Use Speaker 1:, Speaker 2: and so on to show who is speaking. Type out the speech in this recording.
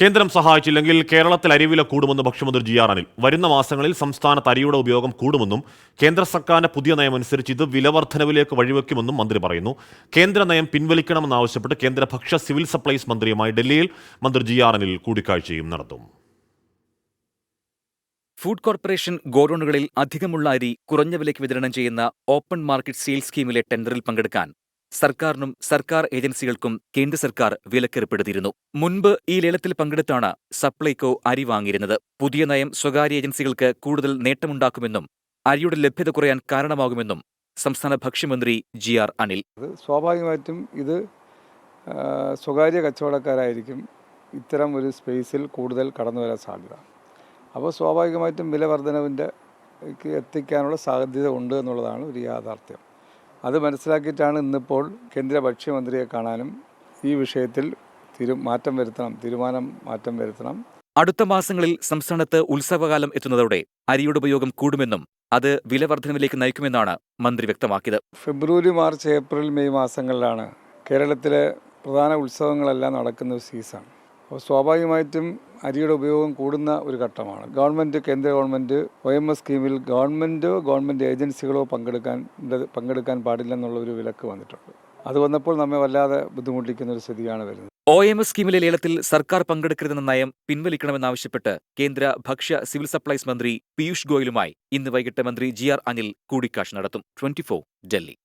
Speaker 1: കേന്ദ്രം സഹായിച്ചില്ലെങ്കിൽ കേരളത്തിൽ അരിവില കൂടുമെന്ന് ഭക്ഷ്യമന്ത്രി ജി ആർ അനിൽ. വരുന്ന മാസങ്ങളിൽ സംസ്ഥാനത്ത് അരിയുടെ ഉപയോഗം കൂടുമെന്നും കേന്ദ്ര സർക്കാരിന്റെ പുതിയ നയമനുസരിച്ച് ഇത് വിലവർദ്ധനവിലേക്ക് വഴിവെക്കുമെന്നും മന്ത്രി പറയുന്നു. കേന്ദ്ര നയം പിൻവലിക്കണമെന്നാവശ്യപ്പെട്ട് കേന്ദ്ര ഭക്ഷ്യ സിവിൽ സപ്ലൈസ് മന്ത്രിയുമായി ഡൽഹിയിൽ മന്ത്രി ജി ആർ അനിൽ കൂടിക്കാഴ്ചയും നടത്തും.
Speaker 2: ഫുഡ് കോർപ്പറേഷൻ ഗോഡൌണുകളിൽ അധികമുള്ള അരി കുറഞ്ഞ വിലയ്ക്ക് വിതരണം ചെയ്യുന്ന ഓപ്പൺ മാർക്കറ്റ് സെയിൽ സ്കീമിലെ ടെൻഡറിൽ പങ്കെടുക്കാൻ സർക്കാരിനും സർക്കാർ ഏജൻസികൾക്കും കേന്ദ്ര സർക്കാർ വിലക്കേർപ്പെടുത്തിയിരുന്നു. മുൻപ് ഈ ലേലത്തിൽ പങ്കെടുത്താണ് സപ്ലൈകോ അരി വാങ്ങിയിരുന്നത്. പുതിയ നയം സ്വകാര്യ ഏജൻസികൾക്ക് കൂടുതൽ നേട്ടമുണ്ടാക്കുമെന്നും അരിയുടെ ലഭ്യത കുറയാൻ കാരണമാകുമെന്നും സംസ്ഥാന ഭക്ഷ്യമന്ത്രി ജി ആർ അനിൽ.
Speaker 3: സ്വാഭാവികമായിട്ടും ഇത് സ്വകാര്യ കച്ചവടക്കാരായിരിക്കും ഇത്തരം ഒരു സ്പേസിൽ കൂടുതൽ കടന്നു വരാൻ സാധ്യത. അപ്പോൾ സ്വാഭാവികമായിട്ടും വില വർധനവിന്റെ എത്തിക്കാനുള്ള സാധ്യത ഉണ്ട് എന്നുള്ളതാണ് ഒരു യാഥാർത്ഥ്യം. അത് മനസ്സിലാക്കിയിട്ടാണ് ഇന്നിപ്പോൾ കേന്ദ്ര ഭക്ഷ്യമന്ത്രിയെ കാണാനും ഈ വിഷയത്തിൽ തീരു മാറ്റം വരുത്തണം തീരുമാനം മാറ്റം വരുത്തണം.
Speaker 2: അടുത്ത മാസങ്ങളിൽ സംസ്ഥാനത്ത് ഉത്സവകാലം എത്തുന്നതോടെ അരിയുടെ ഉപയോഗം കൂടുമെന്നും അത് വിലവർദ്ധനവിലേക്ക് നയിക്കുമെന്നാണ് മന്ത്രി വ്യക്തമാക്കിയത്.
Speaker 3: ഫെബ്രുവരി മാർച്ച് ഏപ്രിൽ മെയ് മാസങ്ങളിലാണ് കേരളത്തിലെ പ്രധാന ഉത്സവങ്ങളെല്ലാം നടക്കുന്ന സീസൺ. സ്വാഭാവികമായിട്ടും അരിയുടെ ഉപയോഗം കൂടുന്ന ഒരു ഘട്ടമാണ്. ഗവൺമെന്റ് കേന്ദ്ര ഗവൺമെന്റ് ഒ എം എസ് സ്കീമിൽ ഗവൺമെന്റോ ഗവൺമെന്റ് ഏജൻസികളോ പങ്കെടുക്കാൻ പങ്കെടുക്കാൻ പാടില്ലെന്നുള്ള ഒരു വിലക്ക് വന്നിട്ടുണ്ട്. അത് വന്നപ്പോൾ നമ്മെ വല്ലാതെ ബുദ്ധിമുട്ടിക്കുന്ന ഒരു സ്ഥിതിയാണ് വരുന്നത്.
Speaker 2: ഒ എം എസ് സ്കീമിലെ ലേലത്തിൽ സർക്കാർ പങ്കെടുക്കരുതെന്ന നയം പിൻവലിക്കണമെന്നാവശ്യപ്പെട്ട് കേന്ദ്ര ഭക്ഷ്യ സിവിൽ സപ്ലൈസ് മന്ത്രി പീയൂഷ് ഗോയലുമായി ഇന്ന് വൈകിട്ട് മന്ത്രി ജി ആർ അനിൽ കൂടിക്കാഴ്ച നടത്തും. ട്വന്റി ഡൽഹി.